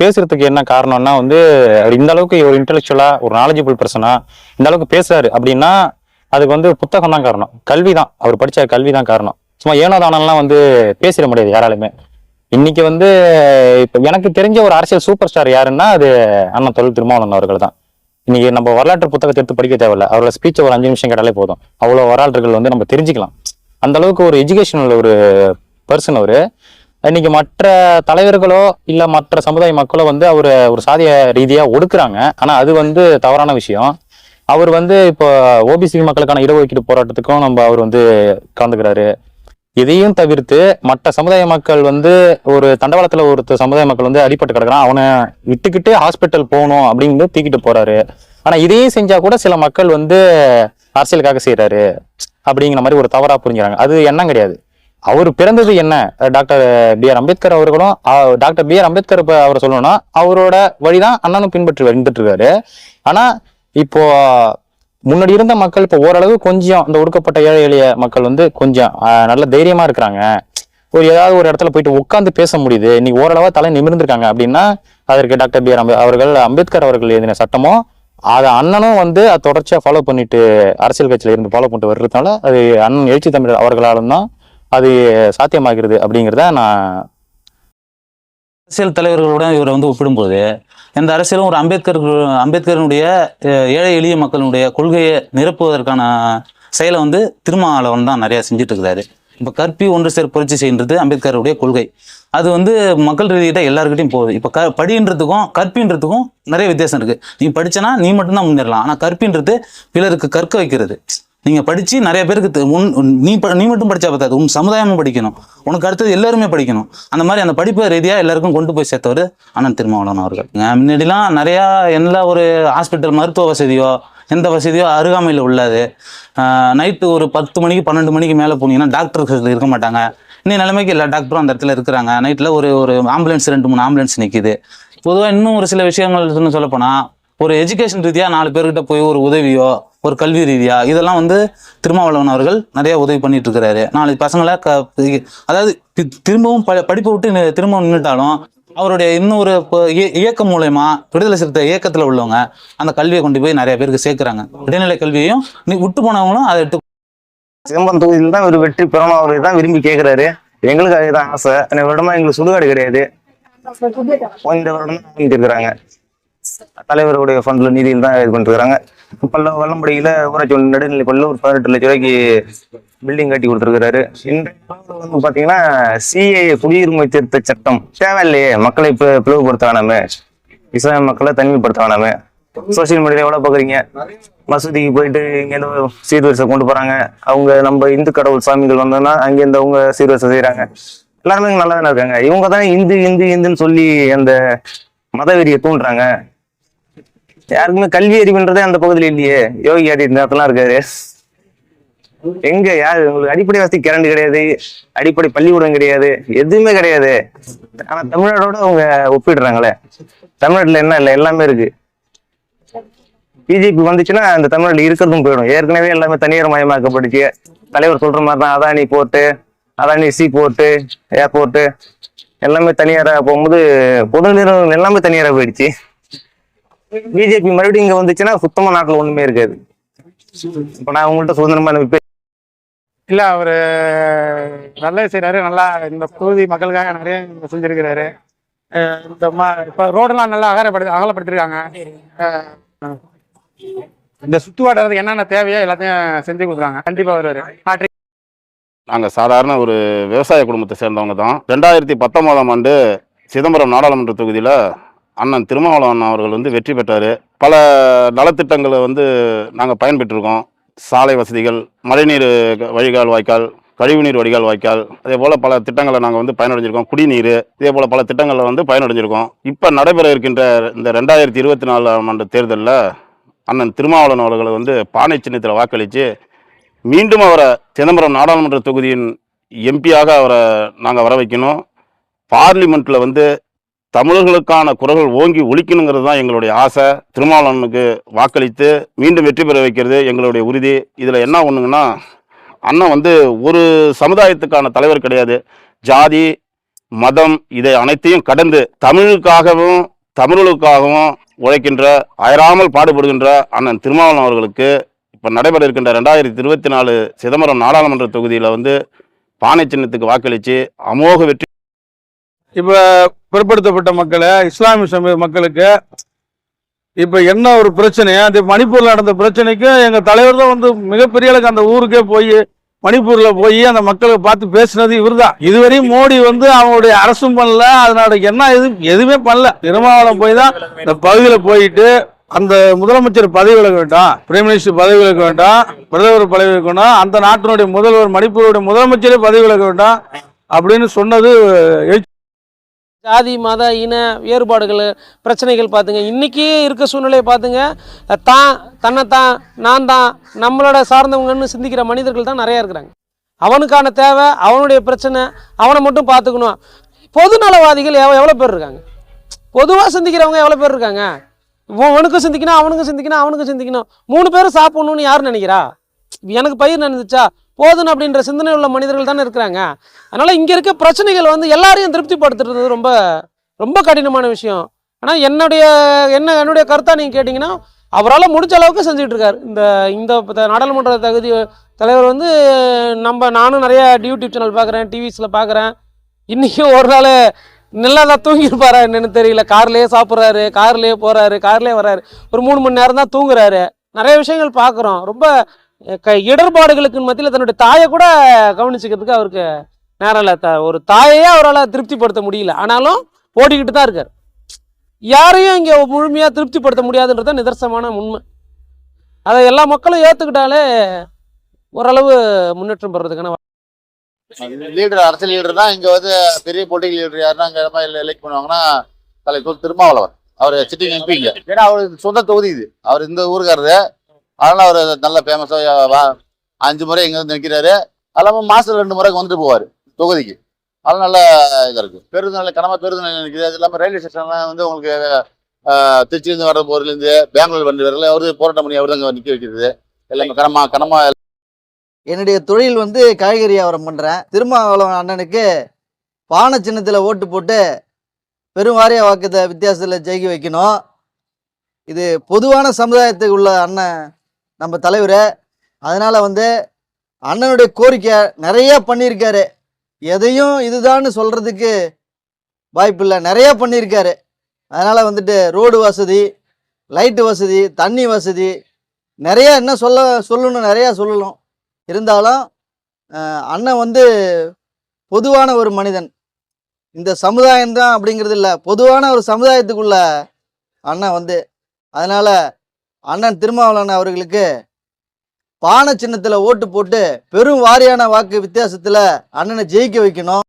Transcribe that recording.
பேசுறதுக்கு என்ன காரணம்னா வந்து அவர் இந்த அளவுக்கு ஒரு இன்டெலெக்சுவலா ஒரு நாலேஜபிள் பர்சனா இந்த அளவுக்கு பேசுறாரு அப்படின்னா அதுக்கு வந்து புத்தகம் தான் காரணம். கல்வி தான். அவர் படிச்ச கல்வி தான் காரணம். சும்மா ஏனோதானம்லாம் வந்து பேசிட முடியாது யாராலுமே இன்னைக்கு வந்து இப்போ எனக்கு தெரிஞ்ச ஒரு அரசியல் சூப்பர் ஸ்டார் யாருன்னா அது அண்ணன் தொழில் திருமாவளவன் அவர்கள் தான். இன்னைக்கு நம்ம வரலாற்று புத்தகத்தை எடுத்து படிக்க தேவையில்ல. அவரோட ஸ்பீச் ஒரு அஞ்சு நிமிஷம் கேட்டாலே போதும். அவ்வளோ வரலாற்றுகள் வந்து நம்ம தெரிஞ்சுக்கலாம். அந்த அளவுக்கு ஒரு எஜுகேஷனல் ஒரு பர்சன் அவர். இன்னைக்கு மற்ற தலைவர்களோ இல்லை மற்ற சமுதாய மக்களோ வந்து அவர் ஒரு சாதிய ரீதியாக ஒடுக்குறாங்க. ஆனால் அது வந்து தவறான விஷயம். அவர் வந்து இப்போ ஓபிசி மக்களுக்கான இடஒதுக்கீடு போராட்டத்துக்கும் நம்ம அவர் வந்து கலந்துக்கிறாரு. இதையும் தவிர்த்து மற்ற சமுதாய மக்கள் வந்து ஒரு தண்டவாளத்தில் ஒருத்த சமுதாய மக்கள் வந்து அடிபட்டு கிடக்குறான். அவனை விட்டுக்கிட்டு ஹாஸ்பிட்டல் போகணும் அப்படின்னு தூக்கிட்டு போறாரு. ஆனால் இதையும் செஞ்சா கூட சில மக்கள் வந்து அரசியலுக்காக செய்கிறாரு அப்படிங்கிற மாதிரி ஒரு தவறாக புரிஞ்சுறாங்க அது எண்ணம் கிடையாது. அவர் பிறந்தது என்ன? டாக்டர் பி ஆர் அம்பேத்கர் அவர்களும் டாக்டர் பி ஆர் அம்பேத்கர் இப்போ அவர் சொல்லணும்னா அவரோட வழிதான் அண்ணனும் பின்பற்றி வந்துட்டு இருக்காரு ஆனா இப்போ முன்னாடி இருந்த மக்கள் இப்போ ஓரளவு கொஞ்சம் இந்த ஒடுக்கப்பட்ட ஏழை எளிய மக்கள் வந்து கொஞ்சம் நல்ல தைரியமா இருக்கிறாங்க. ஒரு ஏதாவது ஒரு இடத்துல போயிட்டு உட்காந்து பேச முடியுது. இன்னைக்கு ஓரளவா தலை நிமிர்ந்திருக்காங்க அப்படின்னா அதற்கு டாக்டர் பி ஆர் அம்பே அவர்கள் அம்பேத்கர் அவர்கள் எழுதின சட்டமோ அதை அண்ணனும் வந்து அதை தொடர்ச்சியா ஃபாலோ பண்ணிட்டு அரசியல் கட்சியில இருந்து ஃபாலோ பண்ணிட்டு வர்றதுனால அது அண்ணன் எழுச்சி தமிழர் அவர்களாலும் தான் அது சாத்தியமாகிறது அப்படிங்கிறத நான் அரசியல் தலைவர்களுடன் இவரை வந்து ஒப்பிடும்போது எந்த அரசியலும் ஒரு அம்பேத்கர் அம்பேத்கரனுடைய ஏழை எளிய மக்களுடைய கொள்கையை நிரப்புவதற்கான செயலை வந்து திருமாவளவன் தான் நிறைய செஞ்சுட்டு இருக்கிறாரு இப்போ கற்பி ஒன்று சேர் புரட்சி செய்கின்றது அம்பேத்கருடைய கொள்கை. அது வந்து மக்கள் ரீதியிட்ட எல்லாருக்கிட்டையும் போகுது. இப்போ க படின்றதுக்கும் கற்பின்றதுக்கும் நிறைய வித்தியாசம் இருக்குது நீ படித்தனா நீ மட்டும்தான் முன்னேறலாம். ஆனால் கற்பின்றது பிறருக்கு கற்க வைக்கிறது. நீங்கள் படித்து நிறைய பேருக்கு உன் நீ ப- நீ மட்டும் படித்தா பார்த்தாது உன் சமுதாயமும் படிக்கணும். உனக்கு அடுத்தது எல்லாருமே படிக்கணும். அந்த மாதிரி அந்த படிப்பு ரீதியாக எல்லாருக்கும் கொண்டு போய் சேர்த்தவர் அண்ணன் திருமாவளவன் அவர்கள். முன்னாடிலாம் நிறையா எல்லா ஒரு ஹாஸ்பிட்டல் மருத்துவ வசதியோ எந்த வசதியோ அருகாமையில் உள்ளது. நைட்டு ஒரு பத்து மணிக்கு பன்னெண்டு மணிக்கு மேலே போனீங்கன்னா டாக்டர்கள் இருக்க மாட்டாங்க. இன்னும் நிலைமைக்கு எல்லா டாக்டரும் அந்த இடத்துல இருக்கிறாங்க. நைட்டில் ஒரு ஒரு ஆம்புலன்ஸ் ரெண்டு மூணு ஆம்புலன்ஸ் நிற்கிது பொதுவாக இன்னும் ஒரு சில விஷயங்கள் சொல்லப்போனால் ஒரு எஜுகேஷன் ரீதியாக நாலு பேர்கிட்ட போய் ஒரு உதவியோ ஒரு கல்வி ரீதியா இதெல்லாம் வந்து திருமாவளவன் அவர்கள் நிறைய உதவி பண்ணிட்டு இருக்கிறாரு நாலு பசங்களை க அதாவது தி- திரும்பவும் ப படிப்பை விட்டு திரும்பவும் நின்றுட்டாலும் அவருடைய இன்னொரு இய- இயக்கம் மூலயமா விடுதலை சிறுத்தை இயக்கத்தில் உள்ளவங்க அந்த கல்வியை கொண்டு போய் நிறைய பேருக்கு சேர்க்குறாங்க. இடைநிலை கல்வியையும் நீ விட்டு போனவங்களும் அதை எடுத்து சிதம்பரம் தொகுதியில் தான் இவர் வெற்றி பெறணும் அவர் தான் விரும்பி கேட்கிறாரு எங்களுக்கு அதுதான் ஆசை. இந்த வருடமா எங்களுக்கு சுடுகாடு கிடையாது. இந்த வருடம் தான் வாங்கிட்டு இருக்கிறாங்க. தலைவருடைய ஃபண்ட்ல நிதியில் தான் இது பண்ணிருக்கிறாங்க பல்ல வல்லம்படியில ஊராட்சி ஒன்று நடுநிலை பள்ளி ஒரு பதினெட்டு லட்ச ரூபாய்க்கு பில்டிங் கட்டி கொடுத்துருக்காரு இன்றைய வந்து பாத்தீங்கன்னா சிஏ குடியுரிமை திருத்த சட்டம். தேவையில்லையே மக்களை இப்ப பிளவுபடுத்த வேணாமே இஸ்லாமிய மக்களை தனிமைப்படுத்த வேணாமே சோசியல் மீடியால எவ்வளவு பாக்குறீங்க? மசூதிக்கு போயிட்டு இங்க இருந்து சீர்வரிசை கொண்டு போறாங்க. அவங்க நம்ம இந்து கடவுள் சாமிகள் வந்தோம்னா அங்க இருந்து அவங்க சீர்வரிசை செய்யறாங்க. எல்லாருமே நல்லா தானே இருக்காங்க. இவங்க தான் இந்து இந்து இந்துன்னு சொல்லி அந்த மதவெறியை தூண்டுறாங்க. யாருக்குமே கல்வி அறிவுன்றதே அந்த பகுதியில் இல்லையே. யோகி ஆதித்யநாத்லாம் இருக்காரு. எங்க யாரு? உங்களுக்கு அடிப்படை வசதி கரண்ட் கிடையாது. அடிப்படை பள்ளிக்கூடம் கிடையாது. எதுவுமே கிடையாது. ஆனா தமிழ்நாடோட அவங்க ஒப்பிடுறாங்களே. தமிழ்நாட்டுல என்ன இல்லை? எல்லாமே இருக்கு. பிஜேபி வந்துச்சுன்னா அந்த தமிழ்நாட்டில் இருக்கிறதும் போயிடும். ஏற்கனவே எல்லாமே தனியார் மயமாக்கப்பட்டுச்சு. தலைவர் சொல்ற மாதிரி தான் Adani port Adani sea port airport எல்லாமே தனியாரா போகும்போது பொது நிறுவனங்கள் எல்லாமே தனியாரா போயிடுச்சு. பிஜேபி மறுபடியும் இங்க வந்துச்சுன்னா சுத்தமா நாட்டுல ஒண்ணுமே இருக்காது. இப்ப நான் உங்கள்கிட்ட சுதந்திரமா இல்ல அவரு நல்லது செய்றாரு. நல்லா இந்த பகுதி மக்களுக்காக நிறைய செஞ்சிருக்கிறாரு. இந்த இப்ப ரோடெல்லாம் நல்லா அகலப்படுத்தி அகலப்படுத்திருக்காங்க. இந்த சுத்து வட்டாரத்துக்கு என்னென்ன தேவையோ எல்லாத்தையும் செஞ்சு கொடுக்குறாங்க. கண்டிப்பா வருவாரு. ஆ, நாங்கள் சாதாரண ஒரு விவசாய குடும்பத்தை சேர்ந்தவங்க தான். ரெண்டாயிரத்தி பத்தொன்பதாம் ஆண்டு சிதம்பரம் நாடாளுமன்ற தொகுதியில் அண்ணன் திருமாவளவன் அவர்கள் வந்து வெற்றி பெற்றார். பல நலத்திட்டங்களை வந்து நாங்கள் பயன்பெற்றிருக்கோம். சாலை வசதிகள் மழைநீர் வழிகால் வாய்க்கால் கழிவுநீர் வடிகால் வாய்க்கால் அதே போல் பல திட்டங்களை நாங்கள் வந்து பயனடைஞ்சிருக்கோம். குடிநீர் இதே போல் பல திட்டங்களை வந்து பயனடைஞ்சிருக்கோம். இப்போ நடைபெற இருக்கின்ற இந்த ரெண்டாயிரத்தி இருபத்தி நாலாம் ஆண்டு தேர்தலில் அண்ணன் திருமாவளவன் அவர்களை வந்து பானை சின்னத்தில் வாக்களித்து மீண்டும் அவரை சிதம்பரம் நாடாளுமன்ற தொகுதியின் எம்பியாக அவரை நாங்கள் வர வைக்கணும் பார்லிமெண்ட்டில் வந்து தமிழர்களுக்கான குரல்கள் ஓங்கி ஒழிக்கணுங்கிறது தான் எங்களுடைய ஆசை. திருமாவளவனுக்கு வாக்களித்து மீண்டும் வெற்றி பெற வைக்கிறது எங்களுடைய உறுதி. இதில் என்ன ஒன்றுங்கன்னா அண்ணன் வந்து ஒரு சமுதாயத்துக்கான தலைவர் கிடையாது. ஜாதி மதம் இதை அனைத்தையும் கடந்து தமிழுக்காகவும் தமிழர்களுக்காகவும் உழைக்கின்ற அயராமல் பாடுபடுகின்ற அண்ணன் திருமாவளவன் அவர்களுக்கு இப்போ நடைபெற இருக்கின்ற ரெண்டாயிரத்தி இருபத்தி நாலு சிதம்பரம் நாடாளுமன்ற தொகுதியில் வந்து பானை சின்னத்துக்கு வாக்களித்து அமோக வெற்றி இப்போ பிற்படுத்தப்பட்ட மக்களை இஸ்லாமிய சமூக மக்களுக்கு இப்போ என்ன ஒரு பிரச்சனை அந்த மணிப்பூரில் நடந்த பிரச்சனைக்கு எங்கள் தலைவர் தான் வந்து மிகப்பெரிய அளவுக்கு அந்த ஊருக்கே போய் மணிப்பூரில் போய் அந்த மக்களை பார்த்து பேசினது இவர் தான் இதுவரையும் மோடி வந்து அவங்களுடைய அரசும் பண்ணல அதனோட என்ன எது எதுவுமே பண்ணல. திருமாவளம் போய் தான் இந்த பகுதியில் போயிட்டு அந்த முதலமைச்சர் பதவி விலக வேண்டாம் பிரைம் மினிஸ்டர் பதவி விலக வேண்டாம் பிரதமர் பதவி விலக்கணும் அந்த நாட்டினுடைய முதல்வர் மணிப்பூருடைய முதலமைச்சரே பதவி விலக வேண்டாம் அப்படின்னு சொன்னது ஜாதி மத இன வேறுபாடுகள் பிரச்சனைகள் பார்த்துங்க. இன்றைக்கி இருக்க சூழ்நிலையை பார்த்துங்க. தான் தன்னைத்தான் நான் தான் நம்மளோட சார்ந்தவங்கன்னு சிந்திக்கிற மனிதர்கள் தான் நிறையா இருக்கிறாங்க. அவனுக்கான தேவை அவனுடைய பிரச்சனை அவனை மட்டும் பார்த்துக்கணும். பொதுநலவாதிகள் எவ எவ்வளோ பேர் இருக்காங்க? பொதுவாக சிந்திக்கிறவங்க எவ்வளோ பேர் இருக்காங்க? இவனுக்கும் சிந்திக்கணும் அவனுக்கும் சிந்திக்கணும் அவனுக்கும் சிந்திக்கணும். மூணு பேரும் சாப்பிட்ணுன்னு யார் நினைக்கிறா? எனக்கு பயிர் நினைச்சா போதும் அப்படின்ற சிந்தனை உள்ள மனிதர்கள் தானே இருக்கிறாங்க. அதனால் இங்கே இருக்க பிரச்சனைகள் வந்து எல்லாரையும் திருப்திப்படுத்துறது ரொம்ப ரொம்ப கடினமான விஷயம். ஆனால் என்னுடைய என்ன என்னுடைய கருத்தாக நீங்கள் கேட்டிங்கன்னா அவரால் முடிஞ்ச அளவுக்கு செஞ்சுட்டு இருக்காரு. இந்த இந்த நாடாளுமன்ற தகுதி தலைவர் வந்து நம்ம நானும் நிறையா யூடியூப் சேனல் பார்க்குறேன் டிவிஸில் பார்க்குறேன். இன்றைக்கும் ஒரு நாள் நல்லா தான் தூங்கியிருப்பாரா என்னென்னு தெரியல. கார்லேயே சாப்பிட்றாரு கார்லேயே போகிறாரு கார்லேயே வர்றாரு. ஒரு மூணு மணி நேரம் தான் தூங்குறாரு. நிறைய விஷயங்கள் பார்க்குறோம். ரொம்ப இடர்பாடுகளுக்கு மத்தியில் தன்னுடைய தாயை கூட கவனிச்சுக்கிறதுக்கு அவருக்கு நேரம் இல்லை. ஒரு தாயையே அவரால் திருப்திப்படுத்த முடியல. ஆனாலும் ஓடிக்கிட்டு தான் இருக்கார். யாரையும் இங்கே முழுமையாக திருப்திப்படுத்த முடியாதுன்றது நிதர்சனமான உண்மை. அதை எல்லா மக்களும் ஏற்றுக்கிட்டாலே ஓரளவு முன்னேற்றம் பெறதுக்கான லீடர் அரசியல் லீடர் தான் இங்கே வந்து பெரிய பொலிட்டிக்கல் லீடர் யாருன்னா இங்கே மாதிரி எலெக்ட் பண்ணுவாங்கன்னா தலைவர் திருமாவளவர் அவர் சிட்டிங் எம்பிங்க ஏன்னா அவர் சொந்த தொகுதி இது. அவர் இந்த ஊருக்காரரு. அதனால அவர் நல்ல ஃபேமஸாக அஞ்சு முறை எங்கே வந்து நிற்கிறாரு. அது இல்லாமல் மாசத்துல ரெண்டு முறைக்கு வந்துட்டு போவார் தொகுதிக்கு. அதெல்லாம் நல்ல இதாக இருக்கு. பேருந்து நல்ல கனமா பேருந்து நிற்கிறது அது இல்லாமல் ரயில்வே ஸ்டேஷன்லாம் வந்து உங்களுக்கு திருச்சியிலேருந்து திருச்சியிலிருந்து வர போர்லேருந்து பெங்களூர் வந்து வரல அவரு போராட்டம் பண்ணி அவர் அங்கே நிற்க வைக்கிறது. எல்லாமே கனமா கனமா என்னுடைய தொழில் வந்து காய்கறி வியாபாரம் பண்ணுறேன் திருமாவளவன் அண்ணனுக்கு பானை சின்னத்தில் ஓட்டு போட்டு பெரும் வாரிய வாக்குத்த வித்தியாசத்தில் ஜெயிக்க வைக்கணும். இது பொதுவான சமுதாயத்துக்கு உள்ள அண்ணன் நம்ம தலைவர் அதனால் வந்து அண்ணனுடைய கோரிக்கை நிறையா பண்ணியிருக்காரு. எதையும் இதுதான்னு சொல்கிறதுக்கு வாய்ப்பில்லை நிறையா பண்ணியிருக்காரு. அதனால் வந்துட்டு ரோடு வசதி லைட்டு வசதி தண்ணி வசதி நிறையா என்ன சொல்ல சொல்லணும் நிறையா சொல்லணும். இருந்தாலும் அண்ணன் வந்து பொதுவான ஒரு மனிதன். இந்த சமுதாயம் தான் அப்படிங்கிறது இல்லை. பொதுவான ஒரு சமுதாயத்துக்குள்ள அண்ணன் வந்து அதனால் அண்ணன் திருமாவளவன் அவர்களுக்கு பானை சின்னத்தில் ஓட்டு போட்டு பெரும் வாரியான வாக்கு வித்தியாசத்தில் அண்ணனை ஜெயிக்க வைக்கணும்.